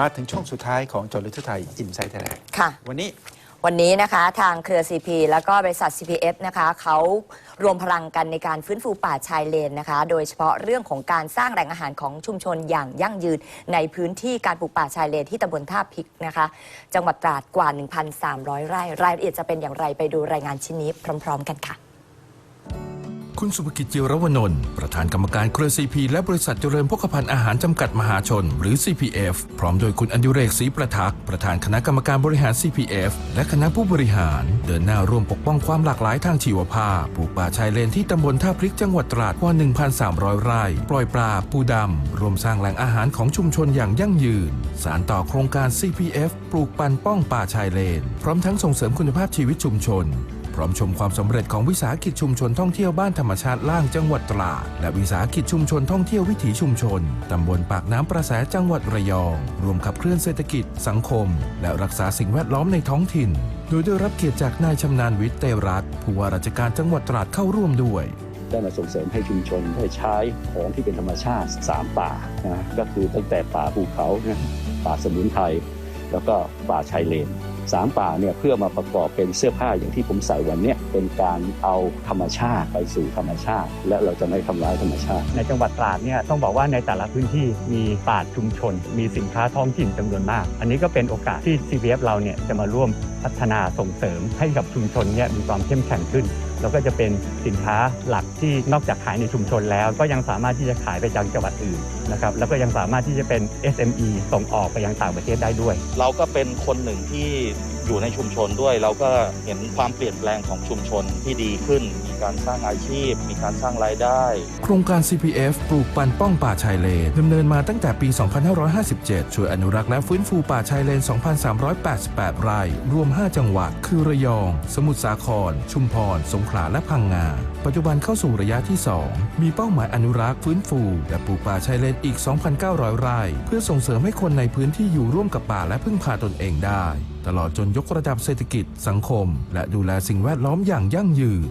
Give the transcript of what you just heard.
มาถึงช่วงสุดท้ายของจอลึกทั่วไทยอินไซต์ไทยแลนด์ค่ะ วันนี้วันนี้นะคะทางเครือ CP แล้วก็บริษัท CPF นะคะเขารวมพลังกันในการฟื้นฟูป่าชายเลนนะคะ โดยเฉพาะเรื่องของการสร้างแหล่งอาหารของชุมชนอย่างยั่งยืน ในพื้นที่การปลูกป่าชายเลนที่ตำบลท่าพริกนะคะ จังหวัดตราดกว่า 1,300 ไร่ รายละเอียดจะเป็นอย่างไรไปดูรายงานชิ้นนี้พร้อม ๆ กันค่ะ คุณสุภกิจเจิรวนนท์ประธานกรรมการเครือซีพีและบริษัทเจริญพกพันธ์อาหารจำกัดมหาชน หรือ CPF พร้อมโดยคุณอดิเรกศรีประทักษ์ประธานคณะกรรมการบริหาร CPF และคณะผู้บริหาร เดินหน้าร่วมปกป้องความหลากหลายทางชีวภาพปลูกป่าชายเลนที่ตำบลท่าพริกจังหวัดตราดกว่า 1,300 ไร่ ปล่อยปลาปูดำรวมสร้างแหล่งอาหารของชุมชนอย่างยั่งยืน สารต่อโครงการ CPF ปลูกปันป้องป่าชายเลน พร้อมทั้งส่งเสริมคุณภาพชีวิตชุมชน ร้อมชมความสำเร็จของวิสาหกิจชุมชนท่องเที่ยวบ้านธรรมชาติล่างจังหวัดตราดและวิสาหกิจชุมชนท่องเที่ยววิถีชุมชนตำบลปากน้ำประแสจังหวัดระยองรวมขับเคลื่อนเศรษฐกิจ สังคม และรักษาสิ่งแวดล้อมในท้องถิ่น โดยได้รับเกียรติจากนายชำนาญวิทย์เตรัตผู้ว่าราชการจังหวัดตราดเข้าร่วมด้วยได้มาส่งเสริมให้ชุมชนได้ใช้ของที่เป็นธรรมชาติ 3 ป่านะก็คือตั้งแต่ป่าภูเขานะป่าสมุนไพรแล้วก็ป่าชายเลน สามป่าเนี่ยเพื่อมาประกอบเป็นเสื้อผ้าอย่างที่ผมใส่วันนี้เป็นการเอาธรรมชาติไปสู่ธรรมชาติ และเราจะไม่ทำร้ายธรรมชาติ ในจังหวัดตราดเนี่ยต้องบอกว่าในแต่ละพื้นที่มีป่าชุมชน มีสินค้าท้องถิ่นจำนวนมาก อันนี้ก็เป็นโอกาสที่ CVF เราเนี่ยจะมาร่วมพัฒนาส่งเสริมให้กับชุมชนเนี่ยมีความเข้มแข็งขึ้น แล้วก็จะเป็นสินค้าหลักที่นอกจากขายในชุมชนแล้ว ก็ยังสามารถที่จะขายไปยังจังหวัดอื่นนะครับแล้วก็ยังสามารถที่จะเป็น SME ส่งออกไปยังต่างประเทศได้ด้วย เราก็เป็นคนหนึ่งที่อยู่ในชุมชนด้วย เราก็เห็นความเปลี่ยนแปลงของชุมชนที่ดีขึ้น การสร้างอาชีพ มีการสร้างรายได้ โครงการ CPF ปลูกปันป้องป่าชายเลนดำเนินมาตั้งแต่ปี 2557 ช่วยอนุรักษ์และฟื้นฟูป่าชายเลน 2,388 ไร่ รวม 5 จังหวัด คือระยอง สมุทรสาคร ชุมพร สงขลา และพังงา ปัจจุบันเข้าสู่ระยะที่ 2 มีเป้าหมายอนุรักษ์ฟื้นฟู และปลูกป่าชายเลนอีก 2,900 ไร่ เพื่อส่งเสริมให้คนในพื้นที่อยู่ร่วมกับป่าและพึ่งพาตนเองได้ ตลอดจนยกระดับเศรษฐกิจ สังคม และดูแลสิ่งแวดล้อมอย่างยั่งยืน